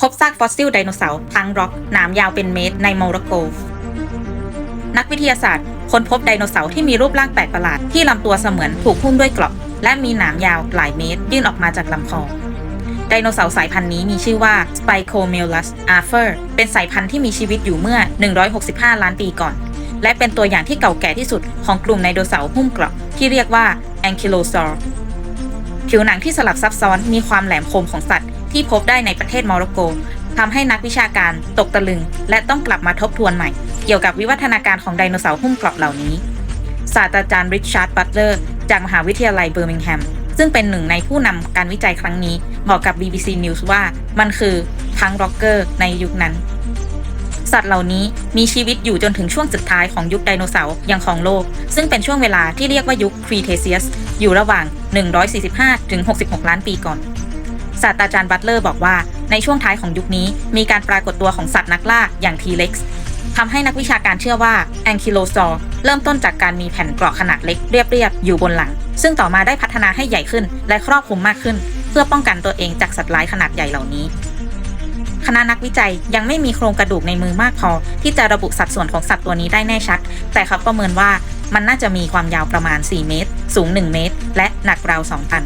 พบซากฟอสซิลไดโนเสาร์พังร็อกหนามยาวเป็นเมตรในโมร็อกโก นักวิทยาศาสตร์ค้นพบไดโนเสาร์ที่มีรูปร่างแปลกประหลาดที่ลำตัวเสมือนถูกหุ้มด้วยเกราะและมีหนามยาวหลายเมตร ยื่นออกมาจากลำคอไดโนเสาร์สายพันธุ์นี้มีชื่อว่า Spicomelus arthur เป็นสายพันธุ์ที่มีชีวิตอยู่เมื่อ 165 ล้านปีก่อน และเป็นตัวอย่างที่เก่าแก่ที่สุดของกลุ่มไดโนเสาร์หุ้มเกราะที่เรียกว่า Ankylosaur ผิวหนังที่สลับซับซ้อนมีความแหลมคมของสัตว์ ที่พบได้ในประเทศโมร็อกโกทำให้นักวิชาการตกตะลึง และต้องกลับมาทบทวนใหม่ เกี่ยวกับวิวัฒนาการของไดโนเสาร์หุ้มเกราะเหล่านี้ ศาสตราจารย์ริชาร์ดบัตเลอร์จากมหาวิทยาลัยเบอร์มิงแฮม ซึ่งเป็นหนึ่งในผู้นำการวิจัยครั้งนี้ บอกกับ BBC News ว่ามันคือพังร็อกเกอร์ในยุคนั้น สัตว์เหล่านี้มีชีวิตอยู่จนถึงช่วงสุดท้ายของยุคไดโนเสาร์ยังของโลก ซึ่งเป็นช่วงเวลาที่เรียกว่ายุคครีเทเซียสอยู่ระหว่าง 145ถึง66 ล้านปีก่อน ศาสตราจารย์บัตเลอร์บอกว่าในช่วงท้ายของยุคนี้มีการปรากฏตัวของสัตว์นักล่าอย่างทีเล็กซ์ทำให้นักวิชาการเชื่อว่าแองคิโลซอร์เริ่มต้นจากการมีแผ่นเกราะขนาดเล็กเรียบๆอยู่บนหลัง ซึ่งต่อมาได้พัฒนาให้ใหญ่ขึ้นและครอบคลุมมากขึ้น เพื่อป้องกันตัวเองจากสัตว์ร้ายขนาดใหญ่เหล่านี้คณะนักวิจัยยังไม่มีโครงกระดูกในมือมากพอ ที่จะระบุสัดส่วนของสัตว์ตัวนี้ได้แน่ชัด แต่เขาประเมินว่ามันน่าจะมีความยาวประมาณ 4 เมตร สูง 1 เมตร และหนักราว 2 ตัน